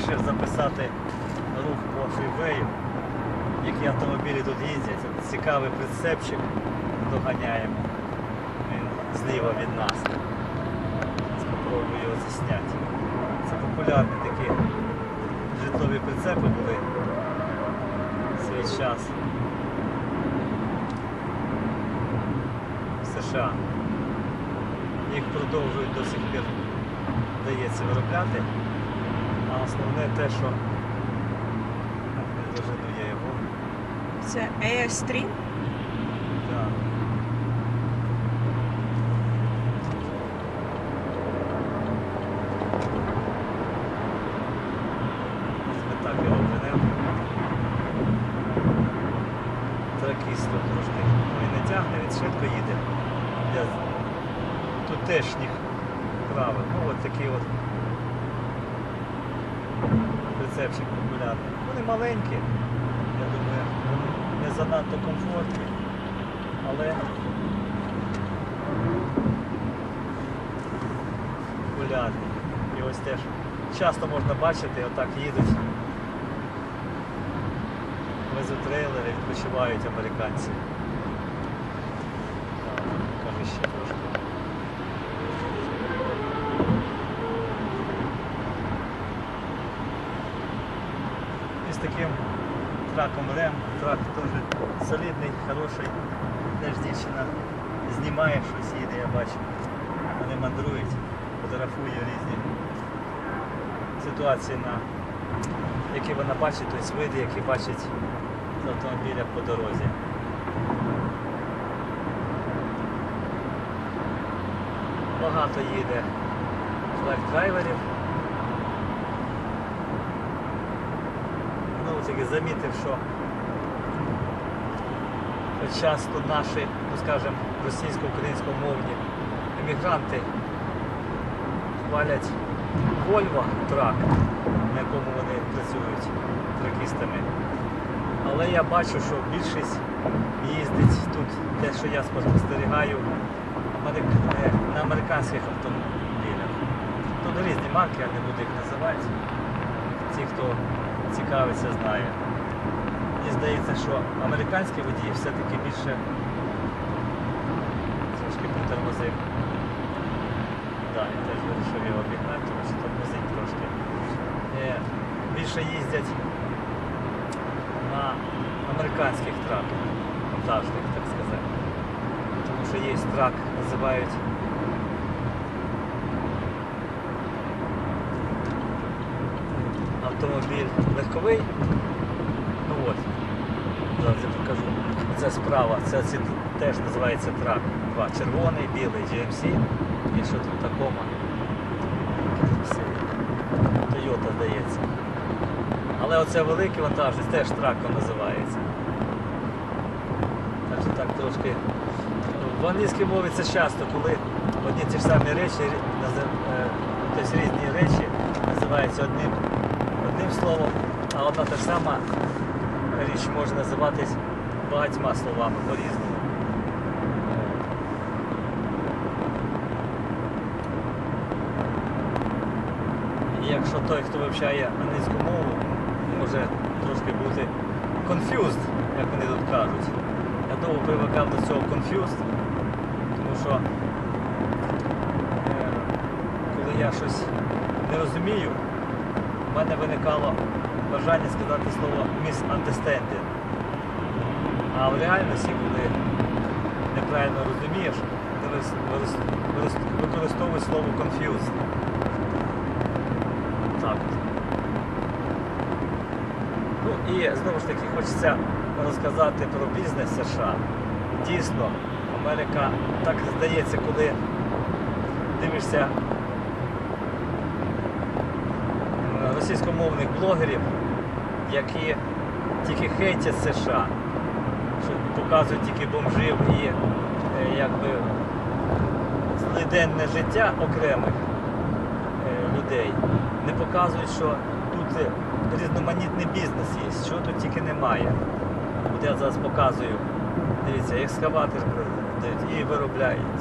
вирішив записати рух по фрівею, які автомобілі тут їздять. Цікавий прицепчик доганяємо. Він зліва від нас. Спробую його засняти. Це популярні такі житлові прицепи були в свій час в США. Їх продовжують до сих пір вдається виробляти. Основне те, що не дожену я його. Це AS3. Так. Ось Ми так його женемо. Тракістом трошки. Ну і не тягне, він швидко їде. Для тутешніх правил. Ну от такий от прицепчик популярний. Вони маленькі, я думаю, не занадто комфортні, але популярні. І ось теж часто можна бачити, отак їдуть. Везуть трейлери, відпочивають американці. Покажи ще трошки. І з таким траком Рем. Трак теж солідний, хороший. Теж дівчина знімає щось, їде, я бачу. Вони мандрують, фотографує різні ситуації, на які вона бачить, тобто види, які бачить з автомобіля по дорозі. Багато їде трак-драйверів. Знову таки замітив, що часто наші, ну скажімо, російсько-українськомовні емігранти хвалять Volvo трак, на якому вони працюють тракістами. Але я бачу, що більшість їздить тут, те, що я спостерігаю, е, на американських автомобілях. Тут різні марки, я не буду їх називати. Ті, хто цікавиться, знає. Здається, що американські водії все-таки більше трошки притормозив. Так, я теж вирішив його обігнати, тому що тормозить трошки. Е, Більше їздять на американських траках, монтажних, так сказати. Тому що є трак, називають автомобіль легковий. Ну от, зараз я покажу. Це справа, це теж називається трак. Два. Червоний, білий GMC. І що тут такому. Toyota здається. Але оце великий вантажний теж траком називається. Так що так трошки. В англійській мові це часто, коли одні ті ж самі речі, е, тобто різні речі називаються одним, одним словом, а одна та ж сама річ може називатись багатьма словами по-різному. Якщо той, хто вивчає англійську мову, може трошки бути confused, як вони тут кажуть. Я довго привикав до цього confused, тому що е, коли я щось не розумію, в мене виникало бажання сказати слово misunderstanding. А в реальності, коли неправильно розумієш, використовуєш слово confused. Так. Ну і знову ж таки хочеться розказати про бізнес США. Дійсно, Америка так здається, коли дивишся е, російськомовних блогерів, які тільки хейтять США, показують тільки бомжів і е, якби злиденне життя окремих е, людей, не показують, що тут е, різноманітний бізнес є, що тут тільки немає. От я зараз показую, дивіться, екскаватор і виробляють,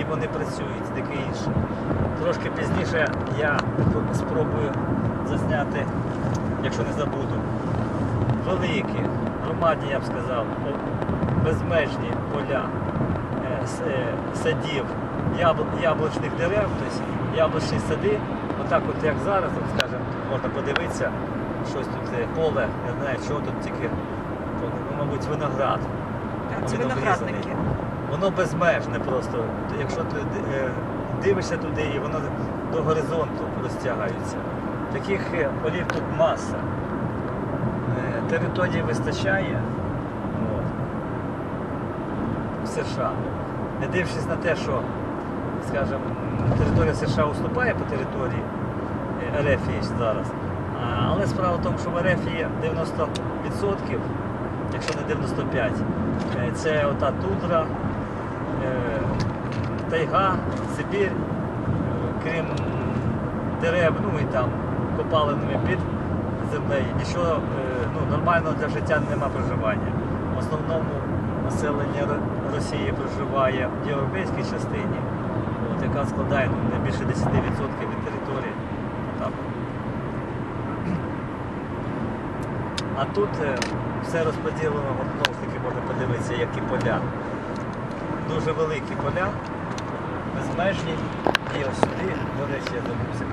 і вони працюють, таке інше. Трошки пізніше я спробую засняти, якщо не забуду. Великі, громадні, я б сказав, безмежні поля е, е, садів, яблучних дерев, тобто яблучні сади. Отак от як зараз, от, скажімо, можна подивитися, щось тут е, поле, не знаю, чого тут тільки, ну, мабуть, виноград. Так, це виноградники. Воно безмежне просто. Якщо ти дивишся туди, і воно до горизонту розтягується. Таких полів тут маса. Території вистачає от, в США. Не дивлячись на те, що, скажімо, територія США уступає по території Ерефії зараз. Але справа в тому, що в Ерефії 90%, якщо не 95%, е, це ота тундра, е, тайга, Сибір, е, крім дерев, ну і там копалинами під нічого е, ну, нормального для життя нема проживання. В основному населення Росії проживає в європейській частині, от, яка складає ну, не більше 10% від території. Отак. А тут е, все розподілено, знову ж таки можна подивитися, які поля. Дуже великі поля, безмежні. І ось сюди, до речі, я забувся,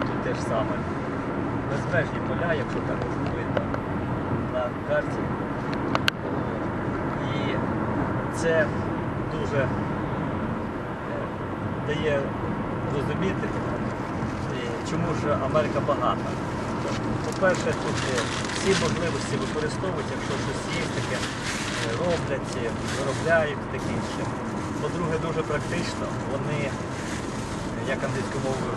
тут теж саме. Безмежні поля, якщо так видно на карті. І це дуже е, дає розуміти, е, чому ж Америка багата. По-перше, тут всі можливості використовують, якщо щось є таке, е, роблять, виробляють таке інше. По-друге, дуже практично. Вони, як англійською мовою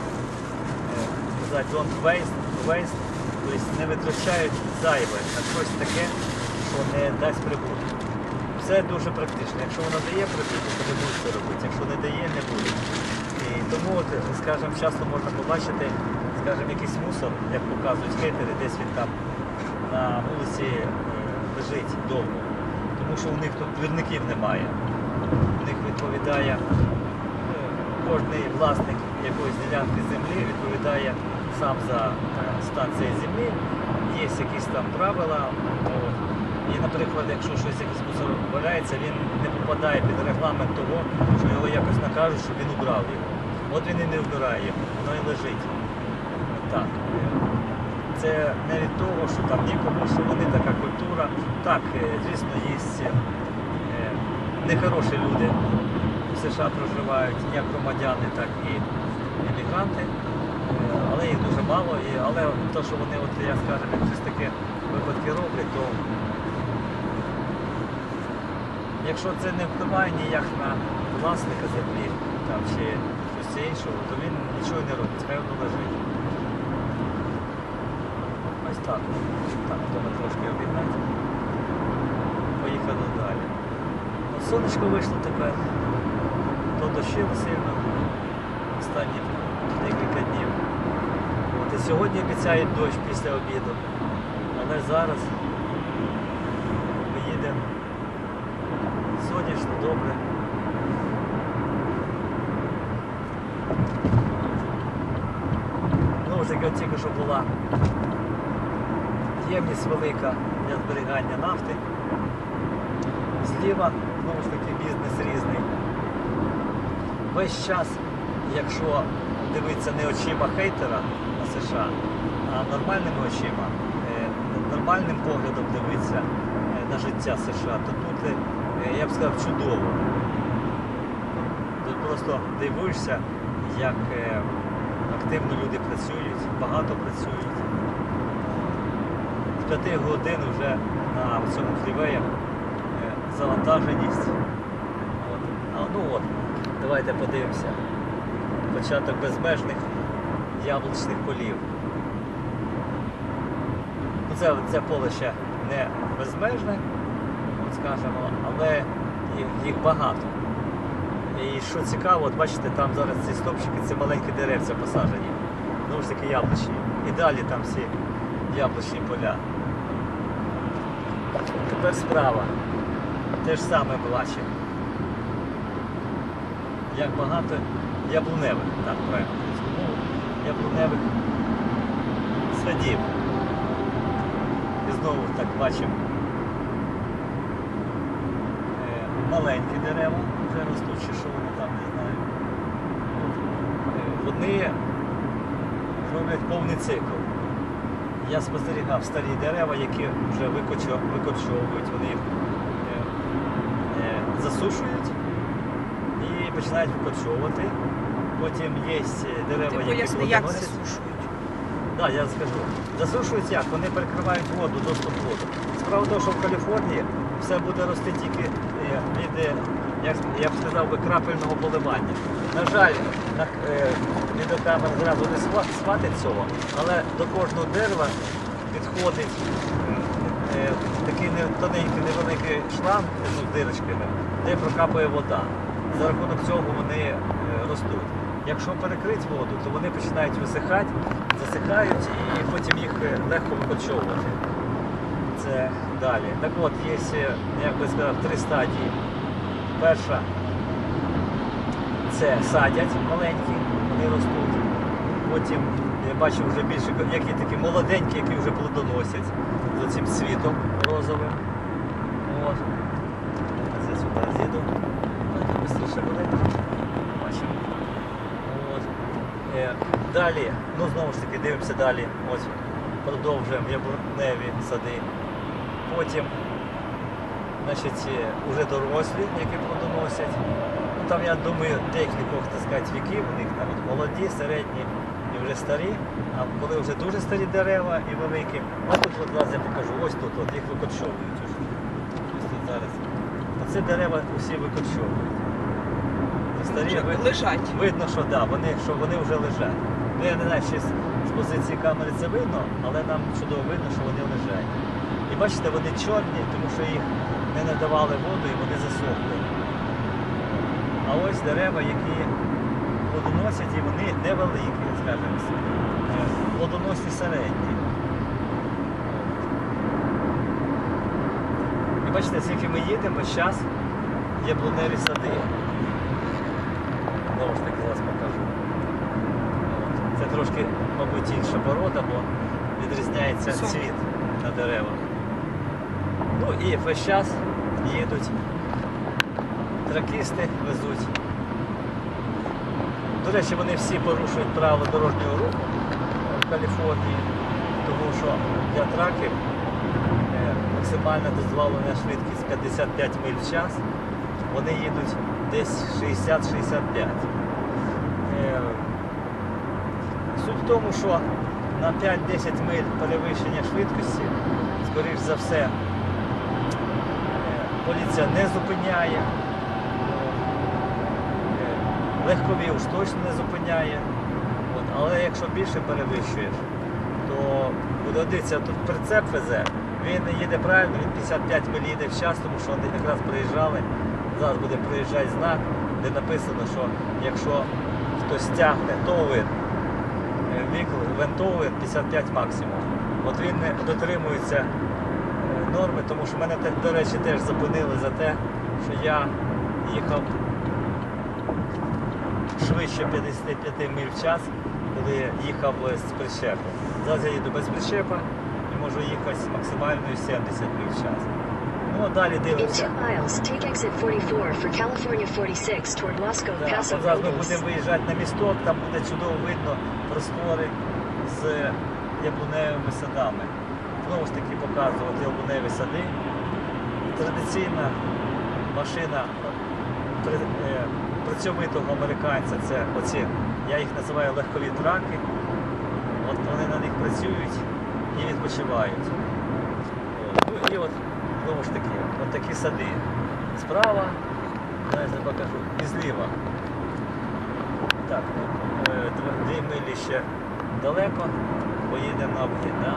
don't waste, waste, тобто не витрачають зайве на щось таке, що не дасть прибутку. Все дуже практично. Якщо воно дає прибуток, то ви будете це робити. Якщо не дає, не буде. І тому, от, скажімо, часто можна побачити, скажімо, якийсь мусор, як показують хейтери, десь він там на вулиці е, лежить довго. Тому що у них тут двірників немає. У них відповідає е, кожний власник якоїсь ділянки землі відповідає сам за е, землі. Є якісь там правила. І, наприклад, якщо щось якийсь мусор валяється, він не попадає під регламент того, що його якось накажуть, щоб він убрав його. От він і не вбирає його, воно і лежить. Так. Це не від того, що там нікому, що вони така культура. Так, е, звісно, є е, нехороші люди в США проживають, як громадяни, так і емігранти. Але їх дуже мало. І, але те, що вони, от, як щось таке випадки роблять, то якщо це не впливає ніяк на власника землі там, чи щось іншого, то він нічого не робить, хай воно лежить. Ось так. Так, вдома трошки обігнати. Поїхали далі. От сонечко вийшло тепер. То дощило сильно останні декілька днів. От і сьогодні обіцяють дощ після обіду. Але зараз ми їдемо сонячно, добре. Ж таки, тільки що була ємність велика для зберігання нафти. Зліва, знову ж таки, бізнес різний. Весь час, якщо дивитися не очима хейтера на а нормальними очима, е, нормальним поглядом дивитися е, на життя США, то тут, е, я б сказав, чудово. Тут просто дивуєшся, як активно люди працюють, багато працюють. З п'яти годин вже на цьому фрівеї е, завантаженість. От. А, ну от, давайте подивимося. Початок безмежних яблучних полів. Ну, Це, це поле ще не безмежне, от скажемо, але їх, багато. І що цікаво, от бачите, там зараз ці стопчики, це маленькі деревця посаджені. Знову ж таки яблучні. І далі там всі яблучні поля. Тепер справа. Те ж саме бачимо. Як багато яблуневих, так правильно яблуневих садів. І знову так бачимо е, маленькі дерева вже ростуть, чи що вони там, не знаю. Е, Вони роблять повний цикл. Я спостерігав старі дерева, які вже викочо- викочовують, вони їх е, засушують і починають викочовувати. Потім є дерева, Ти які поясни, як плодоносять. засушують. Так, я скажу. Засушують як? Вони перекривають воду, доступ воду. Справа тому, що в Каліфорнії все буде рости тільки е, від, е, як я б сказав би, крапельного поливання. На жаль, на, е, відеокамера зразу не схва- схватить цього, але до кожного дерева підходить е, такий тоненький невеликий шланг ну, з дирочками, де прокапує вода. За рахунок цього вони е, ростуть. Якщо перекрити воду, то вони починають висихати, засихають і потім їх е, легко викочовувати. Це далі. Так от, є, як би сказав, три стадії. Перша це садять маленькі, вони ростуть. Потім я бачу вже більше, які такі молоденькі, які вже плодоносять з цим світом розовим. От. Це сюди з'їду. Так, швидше буде. Бачимо. От. Е, далі, ну знову ж таки, дивимося далі. Ось продовжуємо яблуневі сади. Потім значить, е, уже дорослі, які плодоносять. Ну, там, я думаю, декількох так сказати, віків, у них там молоді, середні і вже старі. А коли вже дуже старі дерева і великі, ось тут от зараз я покажу, ось тут от, їх викочовують. Ось тут зараз. Оце дерева усі викочовують. Старі ви- лежать. Видно, що да, вони, що вони вже лежать. Ну я не знаю, чи з, з позиції камери це видно, але нам чудово видно, що вони лежать. І бачите, вони чорні, тому що їх не надавали воду і вони засохли. А ось дерева, які плодоносять, і вони невеликі, скажімо, е, плодоносні середні. І бачите, скільки ми їдемо, весь час яблуневі сади. Знову ж таки зараз покажу. От. Це трошки, мабуть, інша порода, бо відрізняється цвіт на деревах. Ну і весь час їдуть тракісти, везуть. До речі, вони всі порушують правила дорожнього руху в Каліфорнії, тому що для траків е, максимальна дозволена швидкість 55 миль в час. Вони їдуть десь 60-65. Е, Суть в тому, що на 5-10 миль перевищення швидкості, скоріш за все, е, поліція не зупиняє. Е, Легкові уж точно не зупиняє. Але якщо більше перевищуєш, то буде тут прицеп везе, він їде правильно, він 55 миль їде в час, тому що вони якраз приїжджали. Зараз буде приїжджати знак, де написано, що якщо хтось тягне товин, вентовин 55 максимум. От він не дотримується е, норми, тому що мене, до речі, теж зупинили за те, що я їхав швидше 55 миль в час, коли їхав з прищепом. Зараз я їду без прищепа і можу їхати з максимальною 70 миль в час. Ну далі дивимося. two miles, take exit 44 for California 46 toward Wasco Да, зараз ми будемо виїжджати на місток, там буде чудово видно простори з яблуневими садами. Знову ж таки показувати яблуневі сади. Традиційна машина е, працьовитого американця це оці, я їх називаю легкові траки. От вони на них працюють і відпочивають. Ну і от знову ж таки, от такі сади. Справа, зараз я покажу, і зліва. Так, ну, е, дв- дві милі ще далеко, поїдемо на обхід, да?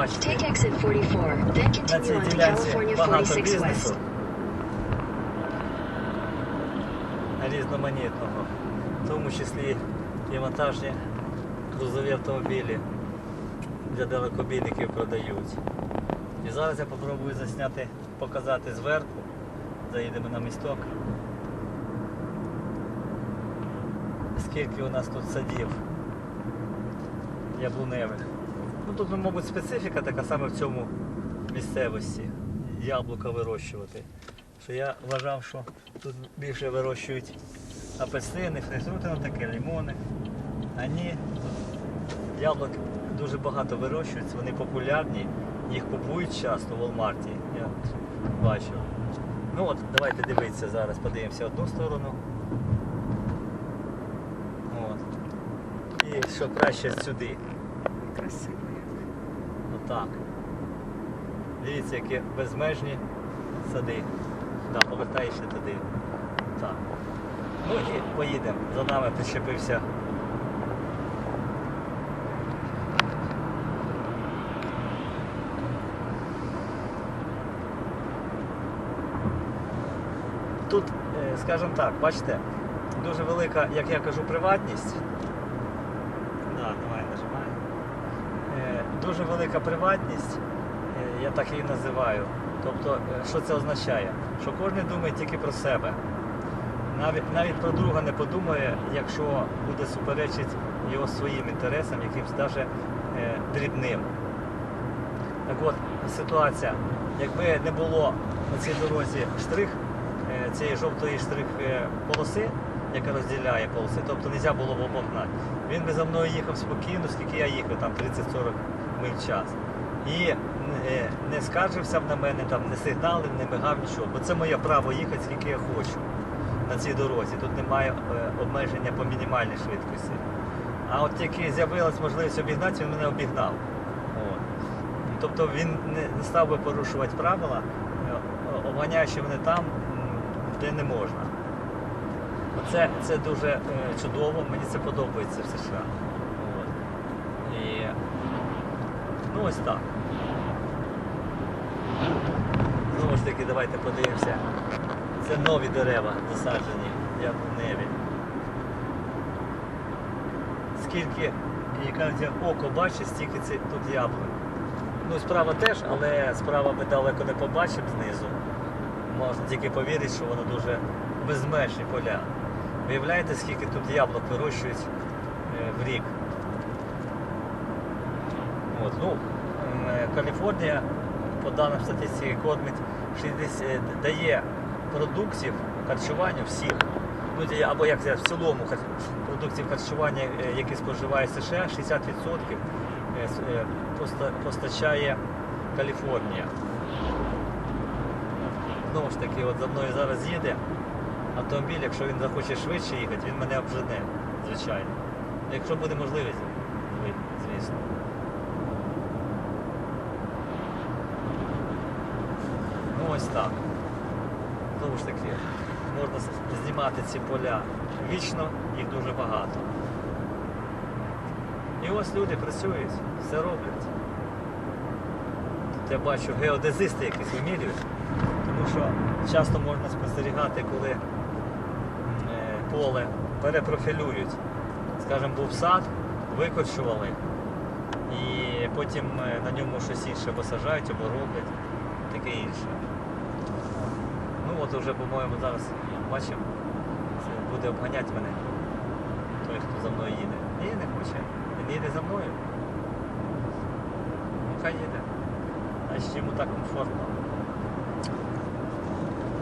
Побачити. Take exit 44, then На цій ділянці багато 46 бізнесу різноманітного, в тому числі і вантажні грузові автомобілі для далекобійників продають. І зараз я спробую засняти, показати зверху. Заїдемо на місток. Скільки у нас тут садів яблуневих. Ну тут, ну, мабуть, специфіка така саме в цьому місцевості. Яблука вирощувати. Що я вважав, що тут більше вирощують апельсини, фрезрути, ну таке, лимони. А ні, яблук дуже багато вирощується, вони популярні, їх купують часто в Walmart, я бачив. Ну от, давайте дивитися зараз, подивимося одну сторону. От. І що краще сюди. Красиво. Отак. Дивіться, які безмежні сади. Так, повертай ще туди. Так. Ну і поїдемо. За нами прищепився. Тут, е, скажімо так, бачите, дуже велика, як я кажу, приватність. Так, давай нажимай. Е, дуже велика приватність, е, я так її називаю. Тобто, е, що це означає? Що кожен думає тільки про себе. Навіть, навіть про друга не подумає, якщо буде суперечити його своїм інтересам, якимось навіть дрібним. Так от, ситуація, якби не було на цій дорозі штрих, е, цієї жовтої штрих е, полоси, яка розділяє полоси, тобто не можна було б обогнати. Він би за мною їхав спокійно, скільки я їхав, там 30-40 в час. І е, не скаржився на мене, там, не сигналив, не мигав нічого. Бо це моє право їхати, скільки я хочу на цій дорозі. Тут немає е, обмеження по мінімальній швидкості. А от тільки з'явилась можливість обігнати, він мене обігнав. От. Тобто він не- не став би порушувати правила, е, обганяючи мене там, де не можна. Оце це дуже е, чудово, мені це подобається в США. От. І ну ось так. Знову ж таки, давайте подивимося. Це нові дерева засаджені яблуневі. Скільки, як кажуть, як око бачить, стільки це тут яблунь. Ну, справа теж, але справа ми далеко не побачимо знизу. Можна тільки повірити, що воно дуже безмежні поля. Виявляєте, скільки тут яблук вирощують е, в рік? От, ну, е, Каліфорнія, по даним статистики, кормить 60, е, дає продуктів харчування всіх. Ну, або як в цілому продуктів харчування, е, які споживає США, 60% е, с- е, поста- постачає Каліфорнія. Знову ж таки, от за мною зараз їде автомобіль, якщо він захоче швидше їхати, він мене обжене, звичайно. Якщо буде можливість, звісно. Ось так. Знову ж таки, можна знімати ці поля вічно, їх дуже багато. І ось люди працюють, все роблять. Тут я бачу геодезисти якісь вимірюють, тому що часто можна спостерігати, коли е, поле перепрофілюють. Скажімо, був сад, викочували, і потім е, на ньому щось інше посаджають або роблять, таке інше. От уже, по-моєму, зараз бачимо, це буде обганяти мене. Той, хто за мною їде. Ні, не хоче. Він їде за мною. Ну хай їде. Значить йому так комфортно.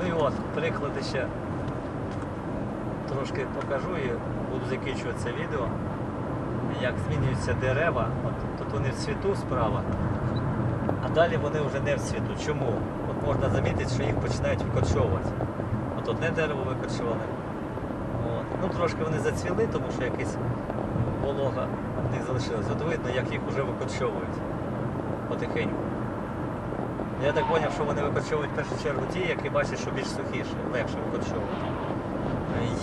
Ну і от, приклади ще трошки покажу і буду закінчувати це відео. Як змінюються дерева. От тут вони в цвіту справа, а далі вони вже не в цвіту. Чому? Можна замітити, що їх починають викорчовувати. От одне дерево викорчували. Ну трошки вони зацвіли, тому що якась волога в них залишилась. От видно, як їх вже викорчовують потихеньку. Я так зрозумів, що вони викорчовують в першу чергу ті, які бачать, що більш сухіше, легше викорчовувати.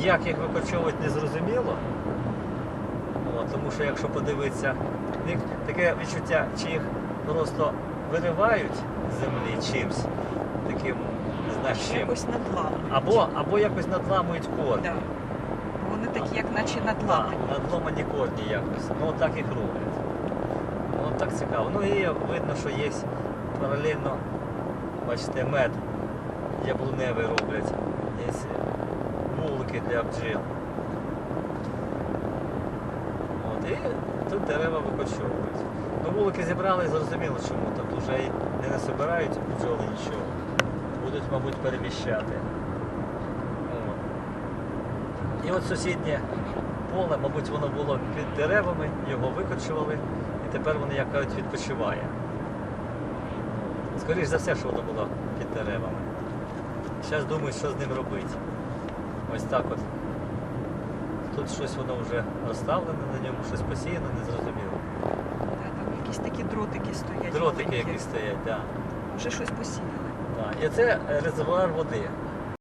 Як їх викорчовують, не зрозуміло. Тому що якщо подивитися, таке відчуття, чи їх просто виривають з землі чимсь, таким, не знаю чим. Якось надламують. Або, або якось надламують корні. Да. Вони такі, як наче Так, надламані. корні якось. Ну так їх роблять. Ну, так цікаво. Ну і видно, що є паралельно, бачите, мед яблуневий роблять. Є вулики для бджіл. От, і тут дерева викочовують. Ну, вулики зібрали, зрозуміло чому. Тут вже не насобирають бджоли нічого. Будуть, мабуть, переміщати. І от сусіднє поле, мабуть, воно було під деревами, його викочували, і тепер воно, як кажуть, відпочиває. Скоріше за все, що воно було під деревами. Зараз думаю, що з ним робити. Ось так от. Тут щось воно вже розставлене на ньому, щось посіяно, незрозуміло. Да, там якісь такі дротики стоять. Дротики маленькі. які стоять, так. Вже щось посіяли. І це резервуар води.